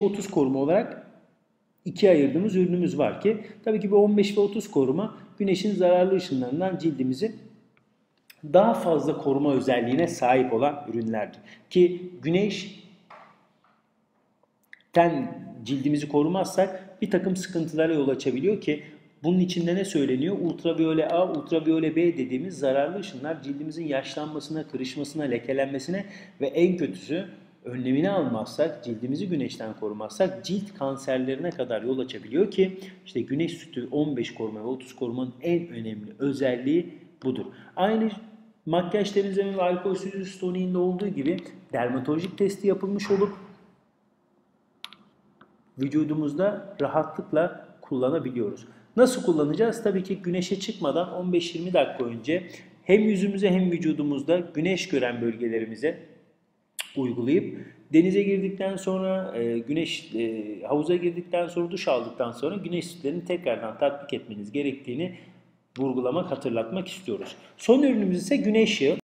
30 koruma olarak ikiye ayırdığımız ürünümüz var ki tabii ki bu 15 ve 30 koruma güneşin zararlı ışınlarından cildimizi daha fazla koruma özelliğine sahip olan ürünlerdir. Ki güneş ten cildimizi korumazsak bir takım sıkıntılara yol açabiliyor ki bunun içinde ne söyleniyor? Ultraviyole A, ultraviyole B dediğimiz zararlı ışınlar cildimizin yaşlanmasına, kırışmasına, lekelenmesine ve en kötüsü önlemini almazsak, cildimizi güneşten korumazsak cilt kanserlerine kadar yol açabiliyor ki işte güneş sütü 15 koruma ve 30 korumanın en önemli özelliği budur. Aynı makyaj temizleme ve alkolsüz toniğinde olduğu gibi dermatolojik testi yapılmış olup vücudumuzda rahatlıkla kullanabiliyoruz. Nasıl kullanacağız? Tabii ki güneşe çıkmadan 15-20 dakika önce hem yüzümüze hem vücudumuzda güneş gören bölgelerimize uygulayıp denize girdikten sonra e, güneş e, havuza girdikten sonra duş aldıktan sonra güneş sütlerini tekrardan tatbik etmeniz gerektiğini vurgulamak, hatırlatmak istiyoruz. Son ürünümüz ise güneş yağı.